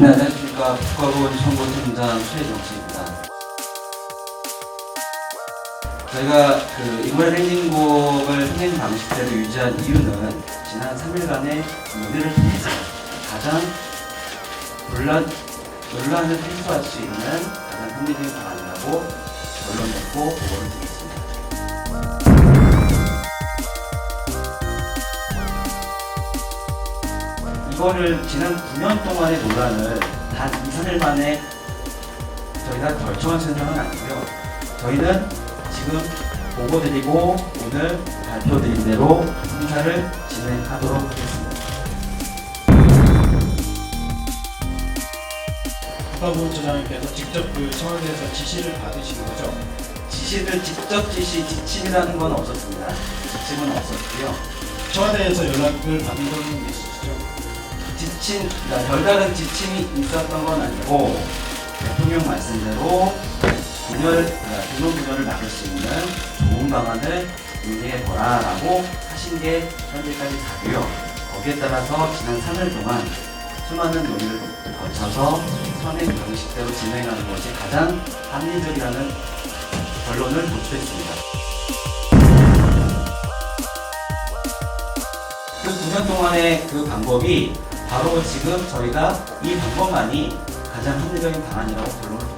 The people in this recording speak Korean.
네, 안녕하십니까. 국가보훈 청구팀장 최정치입니다. 저희가 그 인물 행진곡을 행행 방식대로 유지한 이유는 지난 3일간의 논의를 통해서 가장 논란, 논란을 해소할 수 있는 가장 합리적인 방안이라고 결론 내고 보고를 드리겠습니다. 이거를 지난 9년 동안의 논란을 단 2, 3일 만에 저희가 결정한 생각은 아니고요. 저희는 지금 보고 드리고 오늘 발표 드린 대로 행사를 진행하도록 하겠습니다. 국가보훈처장님께서 직접 그 청와대에서 지시를 받으신 거죠? 지시를 직접 지시, 지침이라는 건 없었습니다. 지침은 없었고요. 청와대에서 연락을 받은 적은 있으시죠? 지침, 그러니까 별다른 지침이 있었던 건 아니고 대통령 말씀대로 분열, 그러니까 등록 분열을 막을 수 있는 좋은 방안을 준비해보라라고 하신 게 현재까지 다고요. 거기에 따라서 지난 3일 동안 수많은 논의를 거쳐서 선행 방식대로 진행하는 것이 가장 합리적이라는 결론을 도출했습니다. 그 9년 동안의 그 방법이 바로 지금 저희가 이 방법만이 가장 합리적인 방안이라고 결론을